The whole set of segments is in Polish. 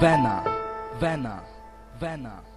Wena, wena, wena.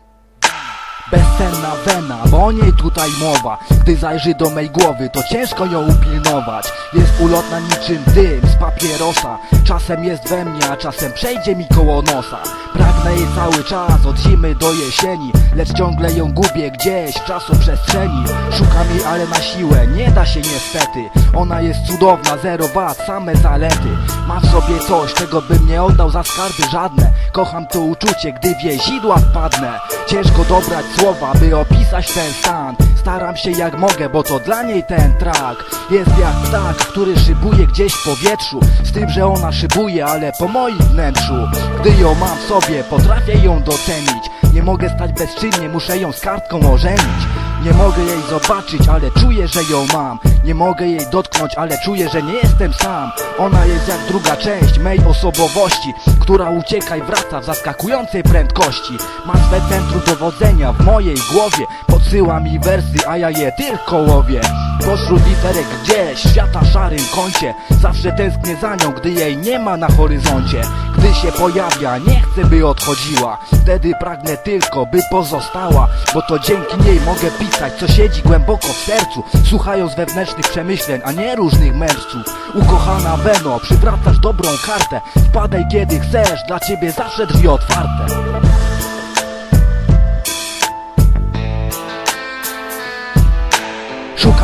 Bezcenna wena, bo o niej tutaj mowa. Gdy zajrzy do mej głowy, to ciężko ją upilnować. Jest ulotna niczym dym z papierosa. Czasem jest we mnie, a czasem przejdzie mi koło nosa. Pragnę jej cały czas, od zimy do jesieni. Lecz ciągle ją gubię gdzieś w czasoprzestrzeni. Szukam jej, ale na siłę, nie da się niestety. Ona jest cudowna, zero wad, same zalety. Ma w sobie coś, czego bym nie oddał za skarby żadne. Kocham to uczucie, gdy w jej sidła wpadnę. Ciężko dobrać słowa, by opisać ten stan. Staram się jak mogę, bo to dla niej ten track Jest jak ptak, który szybuje gdzieś w powietrzu. Z tym, że ona szybuje, ale po moim wnętrzu. Gdy ją mam w sobie, potrafię ją docenić. Nie mogę stać bezczynnie, muszę ją z kartką ożenić nie mogę jej zobaczyć, ale czuję, że ją mam. Nie mogę jej dotknąć, ale czuję, że nie jestem sam. Ona jest jak druga część mej osobowości Która ucieka i wraca w zaskakującej prędkości. Ma swe centrum dowodzenia w mojej głowie Podsyła mi wersy, a ja je tylko łowię. Pośród literek gdzieś, świata szarym kącie Zawsze tęsknię za nią, gdy jej nie ma na horyzoncie. Gdy się pojawia, nie chcę by odchodziła. Wtedy pragnę tylko, by pozostała Bo to dzięki niej mogę pisać, co siedzi głęboko w sercu Słuchając wewnętrznych przemyśleń, a nie różnych mędrców Ukochana Beno, przywracasz dobrą kartę. Wpadaj kiedy chcesz, dla ciebie zawsze drzwi otwarte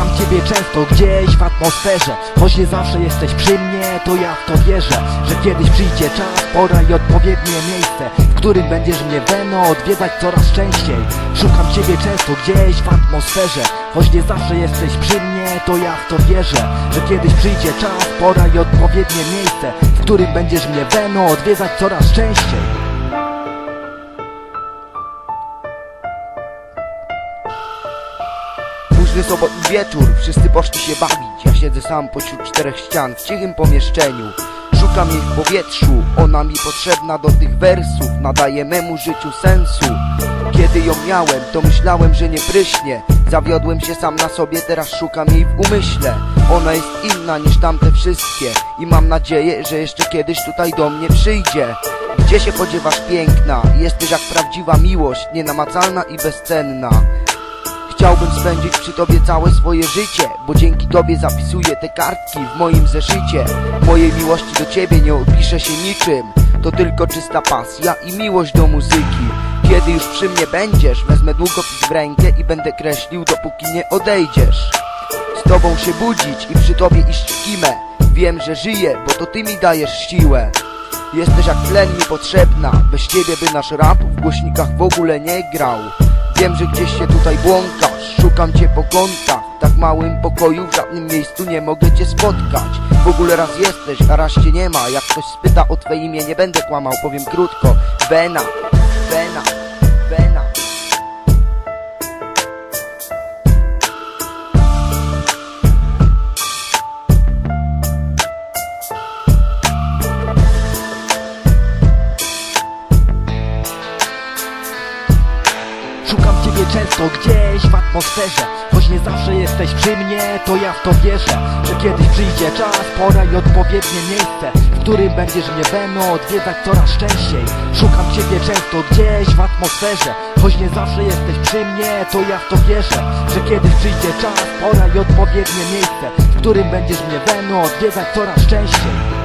Szukam ciebie często gdzieś w atmosferze. Choć nie zawsze jesteś przy mnie, to ja w to wierzę Że kiedyś przyjdzie czas, pora i odpowiednie miejsce W którym będziesz mnie Weno odwiedzać coraz częściej. Szukam ciebie często gdzieś w atmosferze. Choć nie zawsze jesteś przy mnie, to ja w to wierzę Że kiedyś przyjdzie czas, pora i odpowiednie miejsce W którym będziesz mnie Weno odwiedzać coraz częściej Późny sobotni wieczór, wszyscy poszli się bawić. Ja siedzę sam pośród czterech ścian w cichym pomieszczeniu. Szukam jej w powietrzu, ona mi potrzebna do tych wersów. Nadaje memu życiu sensu. Kiedy ją miałem, to myślałem, że nie pryśnie. Zawiodłem się sam na sobie, teraz szukam jej w umyśle. Ona jest inna niż tamte wszystkie. I mam nadzieję, że jeszcze kiedyś tutaj do mnie przyjdzie. Gdzie się podziewasz piękna? Jesteś jak prawdziwa miłość, nienamacalna i bezcenna Chciałbym spędzić przy tobie całe swoje życie Bo dzięki tobie zapisuję te kartki w moim zeszycie. Mojej miłości do ciebie nie opiszę się niczym To tylko czysta pasja i miłość do muzyki. Kiedy już przy mnie będziesz Wezmę długopis w rękę i będę kreślił dopóki nie odejdziesz. Z tobą się budzić i przy tobie iść w kimę. Wiem, że żyję, bo to ty mi dajesz siłę. Jesteś jak tlen mi potrzebna Bez ciebie by nasz rap w głośnikach w ogóle nie grał Wiem, że gdzieś się tutaj błąkasz Szukam cię po kątach. Tak małym pokoju w żadnym miejscu nie mogę cię spotkać. W ogóle raz jesteś, a raz cię nie ma. Jak ktoś spyta o twoje imię nie będę kłamał. Powiem krótko. Bena, Bena często gdzieś w atmosferze. Choć nie zawsze jesteś przy mnie, to ja w to wierzę Że kiedyś przyjdzie czas, pora i odpowiednie miejsce W którym będziesz mnie Beno odwiedzać coraz częściej. Szukam ciebie często gdzieś w atmosferze. Choć nie zawsze jesteś przy mnie, to ja w to wierzę Że kiedyś przyjdzie czas, pora i odpowiednie miejsce W którym będziesz mnie Beno odwiedzać coraz częściej